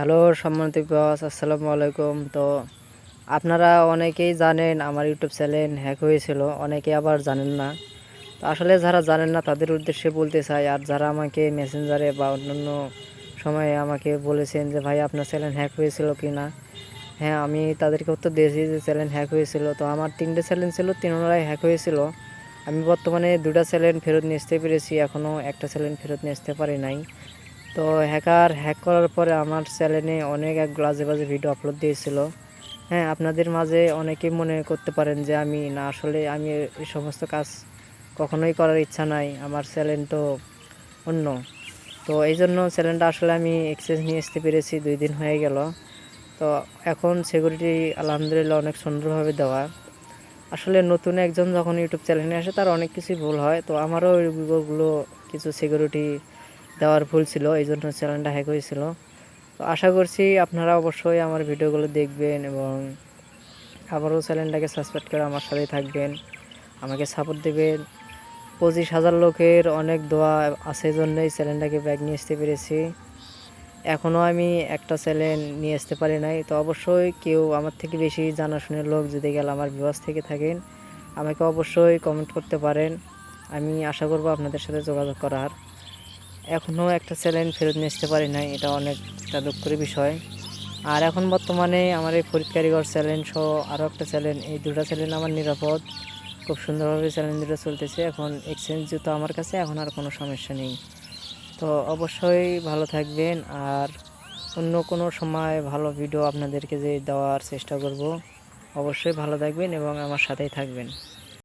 Hello সম্মানিত বস আসসালামু আলাইকুম। তো আপনারা অনেকেই জানেন আমার ইউটিউব চ্যানেল হ্যাক হয়েছিল, অনেকে আবার জানেন না। তো আসলে যারা জানেন না, তাদের উদ্দেশ্যে বলতে চাই, আর যারা আমাকে মেসেঞ্জারে বা অন্যান্য সময়ে আমাকে বলেছেন যে, ভাই, আপনার চ্যানেল হ্যাক হয়েছিল কি না হ্যাঁ আমি তাদেরকে উত্তর দিয়েছি যে, চ্যানেল হ্যাক হয়েছিল। তো আমার তিনটে চ্যানেল ছিল, তিনটাই হ্যাক হয়েছিল। আমি বর্তমানে দুটা চ্যানেল ফেরত নিয়ে আসতে পেরেছি, এখনও একটা চ্যানেল ফেরত নিয়ে আসতে পারি নাই। তো হ্যাকার হ্যাক করার পরে আমার চ্যানেলে অনেক এক বাজে বাজে ভিডিও আপলোড দিয়েছিল। হ্যাঁ আপনাদের মাঝে অনেকে মনে করতে পারেন যে আমি না, আসলে আমি এই সমস্ত কাজ কখনোই করার ইচ্ছা নাই, আমার চ্যানেল তো অন্য। তো এই জন্য চ্যানেলটা আসলে আমি এক্সচেঞ্জ নিয়ে আসতে পেরেছি, দুই দিন হয়ে গেল। তো এখন সিকিউরিটি আলহামদুলিল্লাহ অনেক সুন্দরভাবে দেওয়া। আসলে নতুন একজন যখন ইউটিউব চ্যানেলে আসে, তার অনেক কিছুই ভুল হয়। তো আমারও ওইগুলো কিছু সিকিউরিটি দেওয়ার ভুল ছিল, এই জন্য চ্যানেলটা হ্যাক হয়েছিল। তো আশা করছি আপনারা অবশ্যই আমার ভিডিওগুলো দেখবেন এবং আবারও চ্যানেলটাকে সাবস্ক্রাইব করে আমার সাথেই থাকবেন। আমাকে সাপোর্ট দেবেন। পঁচিশ হাজার লোকের অনেক দোয়া আছে জন্যই চ্যানেলটাকে ব্যাগ নিয়ে আসতে পেরেছি। এখনও আমি একটা চ্যানেল নিয়ে আসতে পারি নাই। তো অবশ্যই কেউ আমার থেকে বেশি জানাশোনার লোক যদি গেল আমার বিবাস থেকে থাকেন, আমাকে অবশ্যই কমেন্ট করতে পারেন। আমি আশা করব আপনাদের সাথে যোগাযোগ করার। এখনও একটা চ্যানেল ফেরত নিয়ে আসতে পারি নাই, এটা অনেকটা দুঃখের বিষয়। আর এখন বর্তমানে আমার এই কারিগর চ্যানেল সহ আরও একটা চ্যানেল এই দুটো চ্যানেল আমার নিরাপদ। খুব সুন্দরভাবে চ্যানেল দুটো চলতেছে, এখন এক্সচেঞ্জ জুতো আমার কাছে, এখন আর কোনো সমস্যা নেই। তো অবশ্যই ভালো থাকবেন, আর অন্য কোনো সময় ভালো ভিডিও আপনাদেরকে যে দেওয়ার চেষ্টা করব, অবশ্যই ভালো থাকবেন এবং আমার সাথেই থাকবেন।